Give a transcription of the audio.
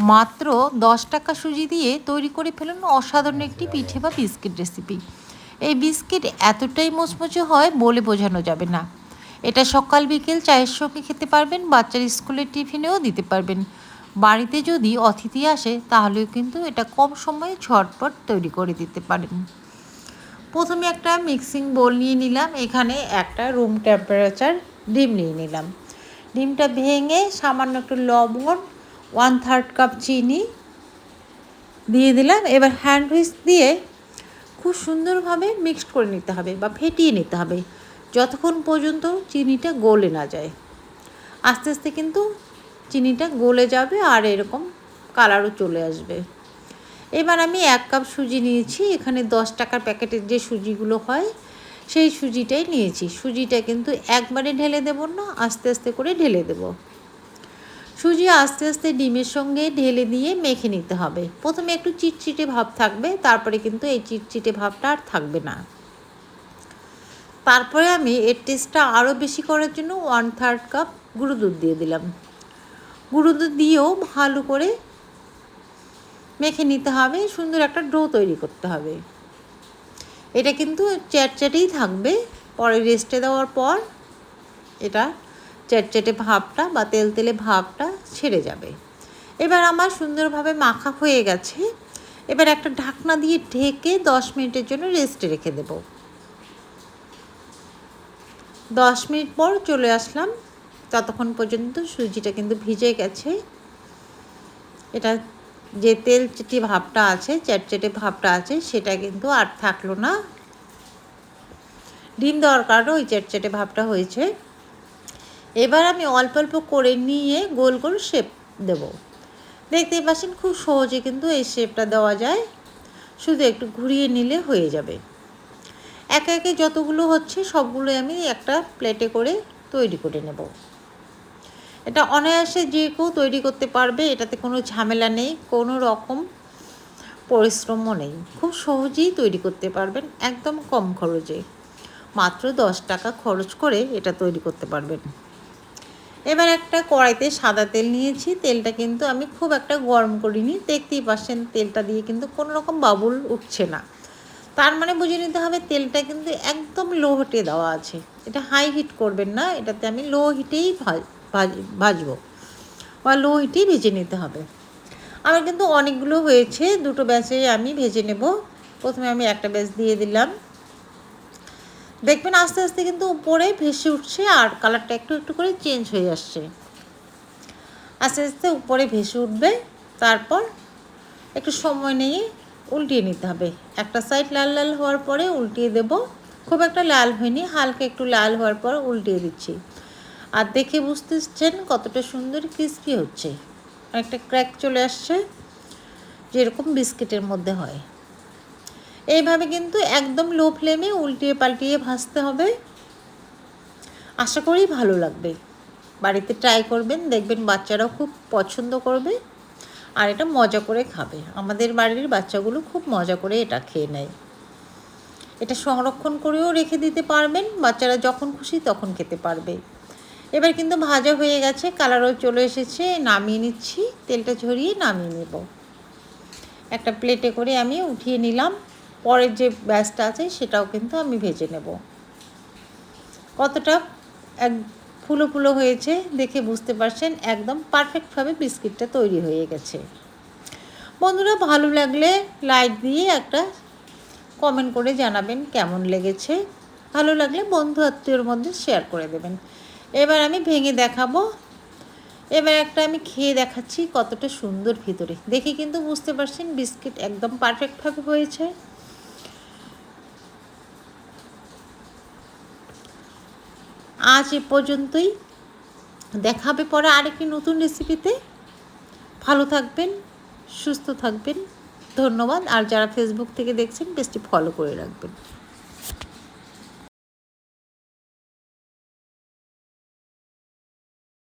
মাত্র দশ টাকা সুজি দিয়ে তৈরি করে ফেলুন অসাধারণ একটি পিঠে বা বিস্কিট রেসিপি এই বিস্কিট এতটাই মুচমুচে হয় বলে বোঝানো যাবে না। এটা সকাল, বিকেল চায়ের সঙ্গে খেতে পারবেন, বাচ্চার স্কুলের টিফিনেও দিতে পারবেন। বাড়িতে যদি অতিথি আসে, তাহলেও কিন্তু এটা কম সময়ে ঝটপট তৈরি করে দিতে পারেন। প্রথমে একটা মিক্সিং বোল নিয়ে নিলাম, এখানে একটা রুম টেম্পারেচার ডিম নিয়ে নিলাম। ডিমটা ভেঙে সামান্য একটু লবণ ওয়ান থার্ড কাপ চিনি দিয়ে দিলাম। এবার হ্যান্ড হুইস দিয়ে খুব সুন্দরভাবে মিক্সড করে নিতে হবে বা ফেটিয়ে নিতে হবে যতক্ষণ পর্যন্ত চিনিটা গলে না যায়। আস্তে আস্তে কিন্তু চিনিটা গলে যাবে আর এরকম কালারও চলে আসবে। এবার আমি এক কাপ সুজি নিয়েছি। এখানে দশ টাকার প্যাকেটের যে সুজিগুলো হয়, সেই সুজিটাই নিয়েছি। সুজিটা কিন্তু একবারে ঢেলে দেবো না, আস্তে আস্তে করে ঢেলে দেবো। সুজি আস্তে আস্তে ডিমের সঙ্গে ঢেলে দিয়ে মেখে নিতে হবে। প্রথমে একটু চিটচিটে ভাব থাকবে, তারপরে কিন্তু এই চিটচিটে ভাবটা আর থাকবে না। তারপরে আমি এর টেস্টটা আরও বেশি করার জন্য ওয়ান থার্ড কাপ গুঁড়ো দুধ দিয়ে দিলাম। গুঁড়ো দুধ দিয়েও ভালো করে মেখে নিতে হবে, সুন্দর একটা ডো তৈরি করতে হবে। এটা কিন্তু চ্যাটচ্যাটেই থাকবে। পরে রেস্টে দেওয়ার পর এটা চ্যাটচ্যাটে ভাবটা বা তেল তেলে ভাবটা ছেড়ে যাবে। এবার আমার সুন্দরভাবে মাখা হয়ে গেছে। এবার একটা ঢাকনা দিয়ে ঢেকে দশ মিনিটের জন্য রেস্টে রেখে দেব। দশ মিনিট পর চলে আসলাম। ততক্ষণ পর্যন্ত সুজিটা কিন্তু ভিজে গেছে। এটা যে তেল চেটে ভাবটা আছে চ্যাটচেটে ভাবটা আছে, সেটা কিন্তু আর থাকল না। ডিম দেওয়ার ওই চ্যাটচেটে ভাবটা হয়েছে। এবার আমি অল্প অল্প করে নিয়ে গোল গোল শেপ দেব। দেখতে পাচ্ছেন খুব সহজে কিন্তু এই শেপটা দেওয়া যায়। শুধু একটু ঘুরিয়ে নিলে হয়ে যাবে। একে একে যতগুলো হচ্ছে সবগুলো আমি একটা প্লেটে করে তৈরি করে নেব। এটা অনায়াসে যে কেউ তৈরি করতে পারবে, এটাতে কোনো ঝামেলা নেই, কোনো রকম পরিশ্রমও নেই। খুব সহজেই তৈরি করতে পারবেন, একদম কম খরচে। মাত্র দশ টাকা খরচ করে এটা তৈরি করতে পারবেন। এবার একটা কড়াইতে সাদা তেল নিয়েছি। তেলটা কিন্তু আমি খুব একটা গরম করিনি। দেখতেই পাচ্ছেন তেলটা দিয়ে কিন্তু কোনো রকম বাবুল উঠছে না। তার মানে বুঝে নিতে হবে তেলটা কিন্তু একদম লো হিটে দেওয়া আছে। এটা হাই হিট করবেন না, এটাতে আমি লো হিটেই ভাজবো। বা লো হিটেই ভেজে নিতে হবে। আমার কিন্তু অনেকগুলো হয়েছে, দুটো ব্যাচে আমি ভেজে নেব। প্রথমে আমি একটা ব্যাচ দিয়ে দিলাম। দেখবেন আস্তে আস্তে কিন্তু উপরে ভেসে উঠছে আর কালারটা একটু একটু করে চেঞ্জ হয়ে আসছে। আস্তে আস্তে উপরে ভেসে উঠবে, তারপর একটু সময় নিয়ে উল্টিয়ে নিতে হবে। একটা সাইড লাল লাল হওয়ার পরে উল্টিয়ে দেব। খুব একটা লাল হয়নি, হালকা একটু লাল হওয়ার পর উল্টিয়ে দিচ্ছি। আর দেখে বুঝতেছেন কতটা সুন্দর ক্রিস্পি হচ্ছে। একটা ক্র্যাক চলে আসছে, যেরকম বিস্কিটের মধ্যে হয়। এইভাবে কিন্তু একদম লো ফ্লেমে উল্টিয়ে পাল্টিয়ে ভাজতে হবে। আশা করি ভালো লাগবে। বাড়িতে ট্রাই করবেন, দেখবেন বাচ্চারাও খুব পছন্দ করবে আর এটা মজা করে খাবে। আমাদের বাড়ির বাচ্চাগুলো খুব মজা করে এটা খেয়ে নেয়। এটা সংরক্ষণ করেও রেখে দিতে পারবেন, বাচ্চারা যখন খুশি তখন খেতে পারবে। এবার কিন্তু ভাজা হয়ে গেছে কালারও চলে এসেছে, নামিয়ে নিচ্ছি, তেলটা ঝরিয়ে নামিয়ে নেব। একটা প্লেটে করে আমি উঠিয়ে নিলাম। পরের যে ব্যাসটা আছে সেটাও কিন্তু আমি ভেজে নেব। কতটা? এক ফুলো ফুলো হয়েছে, দেখে বুঝতে পারছেন, একদম পারফেক্টভাবে বিস্কিটটা তৈরি হয়ে গেছে। বন্ধুরা, ভালো লাগলে লাইক দিয়ে একটা কমেন্ট করে জানাবেন কেমন লেগেছে। ভালো লাগলে বন্ধু আত্মীয়র মধ্যে শেয়ার করে দেবেন। এবার আমি ভেঙে দেখাবো। এবার একটা আমি খেয়ে দেখাচ্ছি কতটা সুন্দর ভিতরে। দেখে কিন্তু বুঝতে পারছেন, বিস্কিট একদম পারফেক্টভাবে হয়েছে। আজ এ পর্যন্তই। দেখাবে পরে আরেকটি নতুন রেসিপিতে ভালো থাকবেন, সুস্থ থাকবেন। ধন্যবাদ। আর যারা ফেসবুক থেকে দেখছেন বেশটি ফলো করে রাখবেন।